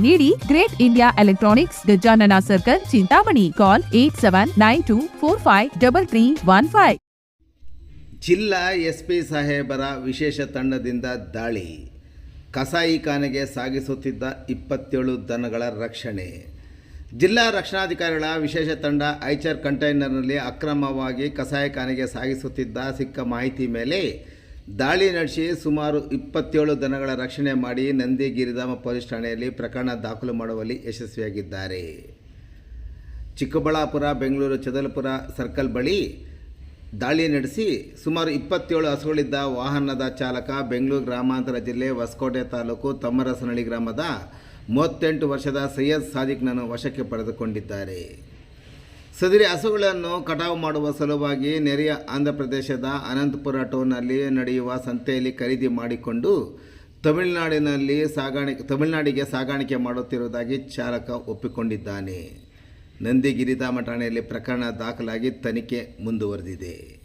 ನೀಡಿ great India electronics Gajanana circle, Chintamani. Call eight seven nine two four five double three one five ಜಿಲ್ಲಾ S P ಸಾಹೇಬರ ವಿಶೇಷ ತಂಡದಿಂದ ದಾಳಿ. ಕಸಾಯಿಖಾನೆಗೆ ಸಾಗಿಸುತ್ತಿದ್ದ ಇಪ್ಪತ್ತೇಳು ದನಗಳ ರಕ್ಷಣೆ. ಜಿಲ್ಲಾ ರಕ್ಷಣಾಧಿಕಾರಿಗಳ ವಿಶೇಷ ತಂಡ ಐಚರ್ ಕಂಟೈನರ್ನಲ್ಲಿ ಅಕ್ರಮವಾಗಿ ಕಸಾಯಿಖಾನೆಗೆ ಸಾಗಿಸುತ್ತಿದ್ದ ಸಿಕ್ಕ ಮಾಹಿತಿ ಮೇಲೆ ದಾಳಿ ನಡೆಸಿ ಸುಮಾರು ಇಪ್ಪತ್ತೇಳು ದನಗಳ ರಕ್ಷಣೆ ಮಾಡಿ ನಂದಿ ಗಿರಿಧಾಮ ಪೊಲೀಸ್ ಠಾಣೆಯಲ್ಲಿ ಪ್ರಕರಣ ದಾಖಲು ಮಾಡುವಲ್ಲಿ ಯಶಸ್ವಿಯಾಗಿದ್ದಾರೆ. ಚಿಕ್ಕಬಳ್ಳಾಪುರ, ಬೆಂಗಳೂರು, ಚದಲಪುರ ಸರ್ಕಲ್ ಬಳಿ ದಾಳಿ ನಡೆಸಿ ಸುಮಾರು ಇಪ್ಪತ್ತೇಳು ಹಸುಗಳಿದ್ದ ವಾಹನದ ಚಾಲಕ ಬೆಂಗಳೂರು ಗ್ರಾಮಾಂತರ ಜಿಲ್ಲೆ ಹೊಸಕೋಟೆ ತಾಲೂಕು ತಮ್ಮರಸನಹಳ್ಳಿ ಗ್ರಾಮದ ಮೂವತ್ತೆಂಟು ವರ್ಷದ ಸೈಯದ್ ಸಾದಿಕ್ನನ್ನು ವಶಕ್ಕೆ ಪಡೆದುಕೊಂಡಿದ್ದಾರೆ. ಸದರಿ ಹಸುಗಳನ್ನು ಕಟಾವು ಮಾಡುವ ಸಲುವಾಗಿ ನೆರೆಯ ಆಂಧ್ರಪ್ರದೇಶದ ಅನಂತಪುರ ಟೌನ್ನಲ್ಲಿ ನಡೆಯುವ ಸಂತೆಯಲ್ಲಿ ಖರೀದಿ ಮಾಡಿಕೊಂಡು ತಮಿಳುನಾಡಿನಲ್ಲಿ ಸಾಗಾಣಿಕೆ, ತಮಿಳುನಾಡಿಗೆ ಸಾಗಾಣಿಕೆ ಮಾಡುತ್ತಿರುವುದಾಗಿ ಚಾಲಕ ಒಪ್ಪಿಕೊಂಡಿದ್ದಾನೆ. ನಂದಿಗಿರಿಧಾಮ ಠಾಣೆಯಲ್ಲಿ ಪ್ರಕರಣ ದಾಖಲಾಗಿ ತನಿಖೆ ಮುಂದುವರೆದಿದೆ.